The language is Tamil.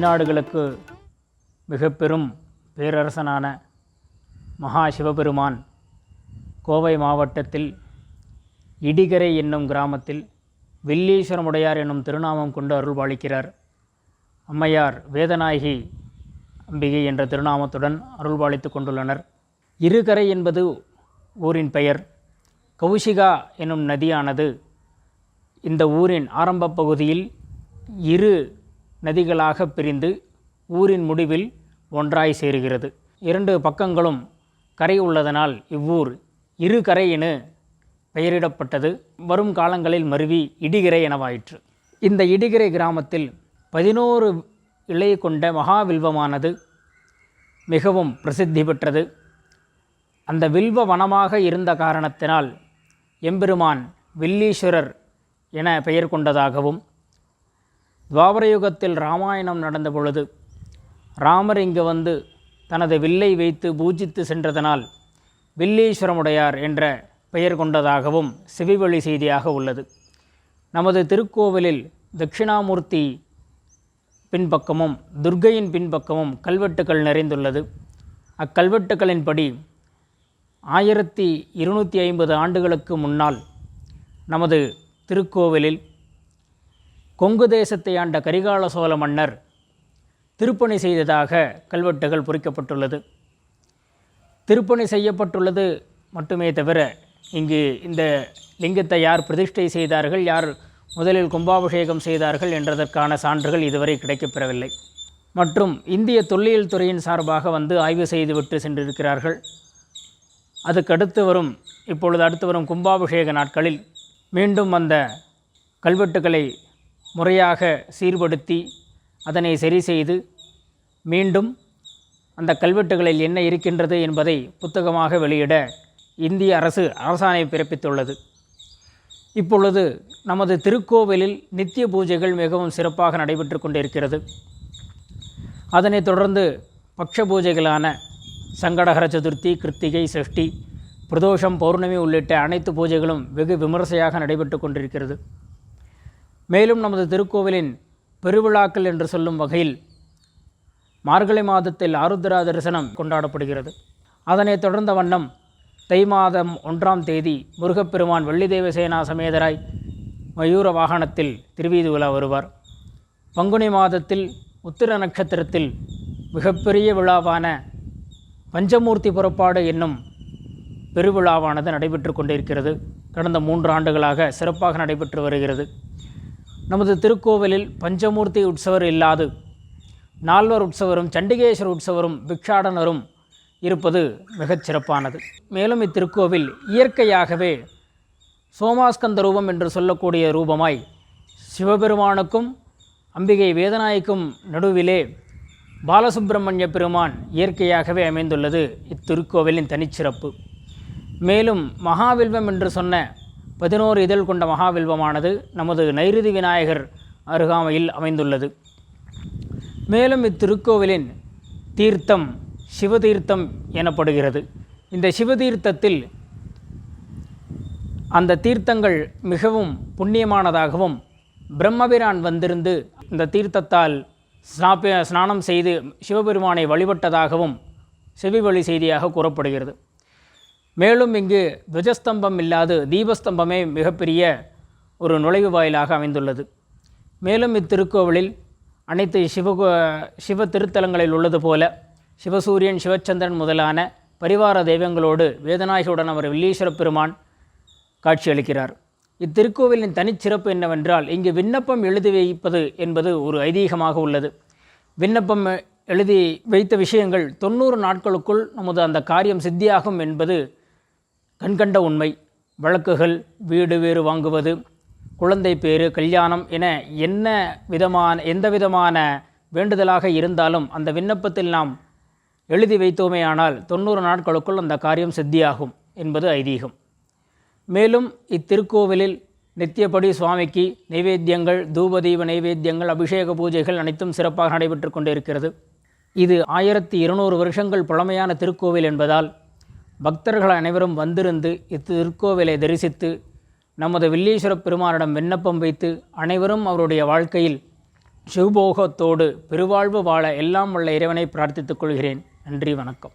தென்னாடுகளுக்கு மிக பெரும் பேரரசனான மகா சிவபெருமான் கோவை மாவட்டத்தில் இடிகரை என்னும் கிராமத்தில் வில்லீஸ்வரமுடையார் என்னும் திருநாமம் கொண்டு அருள்பாலிக்கிறார். அம்மையார் வேதநாயகி அம்பிகை என்ற திருநாமத்துடன் அருள்பாலித்து கொண்டுள்ளனர். இருகரை என்பது ஊரின் பெயர். கௌஷிகா என்னும் நதியானது இந்த ஊரின் ஆரம்ப பகுதியில் இரு நதிகளாக பிரிந்து ஊரின் முடிவில் ஒன்றாய் சேருகிறது. இரண்டு பக்கங்களும் கரை உள்ளதனால் இவ்வூர் இரு கரை என பெயரிடப்பட்டது. வரும் காலங்களில் மருவி இடிகரை எனவாயிற்று. இந்த இடிகரை கிராமத்தில் பதினோரு இலை கொண்ட மகாவில்வமானது மிகவும் பிரசித்தி பெற்றது. அந்த வில்வ வனமாக இருந்த காரணத்தினால் எம்பெருமான் வில்லீஸ்வரர் என பெயர் கொண்டதாகவும் துவாபரயுகத்தில் ராமாயணம் நடந்த பொழுது ராமர் இங்கு வந்து தனது வில்லை வைத்து பூஜித்து சென்றதனால் வில்லீஸ்வரமுடையார் என்ற பெயர் கொண்டதாகவும் செவிவழி செய்தியாக உள்ளது. நமது திருக்கோவிலில் தட்சிணாமூர்த்தி பின்பக்கமும் துர்க்கையின் பின்பக்கமும் கல்வெட்டுக்கள் நிறைந்துள்ளது. அக்கல்வெட்டுக்களின்படி ஆயிரத்தி இருநூற்றி ஐம்பது ஆண்டுகளுக்கு முன்னால் நமது திருக்கோவிலில் கொங்கு தேசத்தை ஆண்ட கரிகால சோழ மன்னர் திருப்பணி செய்ததாக கல்வெட்டுகள் பொறிக்கப்பட்டுள்ளது. திருப்பணி செய்யப்பட்டுள்ளது மட்டுமே தவிர இங்கு இந்த லிங்கத்தை யார் பிரதிஷ்டை செய்தார்கள் யார் முதலில் கும்பாபிஷேகம் செய்தார்கள் என்றதற்கான சான்றுகள் இதுவரை கிடைக்கப்பெறவில்லை. மற்றும் இந்திய தொல்லியல் துறையின் சார்பாக வந்து ஆய்வு செய்துவிட்டு சென்றிருக்கிறார்கள். அதுக்கடுத்து வரும் இப்பொழுது அடுத்து வரும் கும்பாபிஷேக நாட்களில் மீண்டும் அந்த கல்வெட்டுக்களை முறையாக சீர்படுத்தி அதனை சரி செய்து மீண்டும் அந்த கல்வெட்டுகளில் என்ன இருக்கின்றது என்பதை புத்தகமாக வெளியிட இந்திய அரசு அரசாணை பிறப்பித்துள்ளது. இப்பொழுது நமது திருக்கோவிலில் நித்திய பூஜைகள் மிகவும் சிறப்பாக நடைபெற்று கொண்டிருக்கிறது. அதனைத் தொடர்ந்து பக்ஷ பூஜைகளான சங்கடகர சதுர்த்தி கிருத்திகை சஷ்டி பிரதோஷம் பௌர்ணமி உள்ளிட்ட அனைத்து பூஜைகளும் வெகு விமர்சையாக நடைபெற்று கொண்டிருக்கிறது. மேலும் நமது திருக்கோவிலின் பெருவிழாக்கள் என்று சொல்லும் வகையில் மார்கழி மாதத்தில் ஆருத்ரா தரிசனம் கொண்டாடப்படுகிறது. அதனைத் தொடர்ந்த வண்ணம் தை மாதம் ஒன்றாம் தேதி முருகப்பெருமான் வெள்ளிதேவசேனா சமேதராய் மயூர வாகனத்தில் திருவீதி உலா வருவார். பங்குனி மாதத்தில் உத்திர நட்சத்திரத்தில் மிகப்பெரிய விழாவான பஞ்சமூர்த்தி புறப்பாடு என்னும் பெருவிழாவானது நடைபெற்று கொண்டிருக்கிறது. கடந்த மூன்று ஆண்டுகளாக சிறப்பாக நடைபெற்று வருகிறது. நமது திருக்கோவிலில் பஞ்சமூர்த்தி உற்சவர் இல்லாது நால்வர் உற்சவரும் சண்டிகேஸ்வர உற்சவரும் பிக்ஷாடனரும் இருப்பது மிகச் சிறப்பானது. மேலும் இத்திருக்கோவில் இயற்கையாகவே சோமாஸ்கந்த ரூபம் என்று சொல்லக்கூடிய ரூபமாய் சிவபெருமானுக்கும் அம்பிகை வேதநாய்க்கும் நடுவிலே பாலசுப்பிரமணிய பெருமான் இயற்கையாகவே அமைந்துள்ளது இத்திருக்கோவிலின் தனிச்சிறப்பு. மேலும் மகாவில்வம் என்று சொன்ன பதினோரு இதழ் கொண்ட மகாவில்வமானது நமது நைருதி விநாயகர் அருகாமையில் அமைந்துள்ளது. மேலும் இத்திருக்கோவிலின் தீர்த்தம் சிவதீர்த்தம் எனப்படுகிறது. இந்த சிவதீர்த்தத்தில் அந்த தீர்த்தங்கள் மிகவும் புண்ணியமானதாகவும் பிரம்மபிரான் வந்திருந்து இந்த தீர்த்தத்தால் ஸ்நாப ஸ்நானம் செய்து சிவபெருமானை வழிபட்டதாகவும் செவிவழி செய்தியாக கூறப்படுகிறது. மேலும் இங்கு துவஜஸ்தம்பம் இல்லாது தீபஸ்தம்பமே மிகப்பெரிய ஒரு நுழைவு வாயிலாக அமைந்துள்ளது. மேலும் இத்திருக்கோவிலில் அனைத்து சிவ சிவ திருத்தலங்களில் உள்ளது போல சிவசூரியன் சிவச்சந்திரன் முதலான பரிவார தெய்வங்களோடு வேதநாயகியுடன் அவர் வில்லீஸ்வர பெருமான் காட்சியளிக்கிறார் இத்திருக்கோவிலின் தனிச்சிறப்பு என்னவென்றால் இங்கு விண்ணப்பம் எழுதி வைப்பது என்பது ஒரு ஐதீகமாக உள்ளது. விண்ணப்பம் எழுதி வைத்த விஷயங்கள் தொண்ணூறு நாட்களுக்குள் நமது அந்த காரியம் சித்தியாகும் என்பது கண்கண்ட உண்மை வழக்குகள் வீடு வேறு வாங்குவது குழந்தை பேறு கல்யாணம் என என்ன விதமான எந்த விதமான வேண்டுதலாக இருந்தாலும் அந்த விண்ணப்பத்தில் நாம் எழுதி வைத்தோமேயானால் தொண்ணூறு நாட்களுக்குள் அந்த காரியம் சித்தியாகும் என்பது ஐதீகம். மேலும் இத்திருக்கோவிலில் நித்தியப்படி சுவாமிக்கு நைவேத்தியங்கள் தூபதீப நைவேத்தியங்கள் அபிஷேக பூஜைகள் அனைத்தும் சிறப்பாக நடைபெற்று கொண்டிருக்கிறது. இது ஆயிரத்தி இருநூறு வருஷங்கள் பழமையான திருக்கோவில் என்பதால் பக்தர்கள் அனைவரும் வந்திருந்து இத்திருக்கோவிலை தரிசித்து நமது வில்லீஸ்வர பெருமானிடம் விண்ணப்பம் வைத்து அனைவரும் அவருடைய வாழ்க்கையில் சிவபோகத்தோடு பெருவாழ்வு வாழ எல்லாம் உள்ள இறைவனை பிரார்த்தித்துக் கொள்கிறேன். நன்றி வணக்கம்.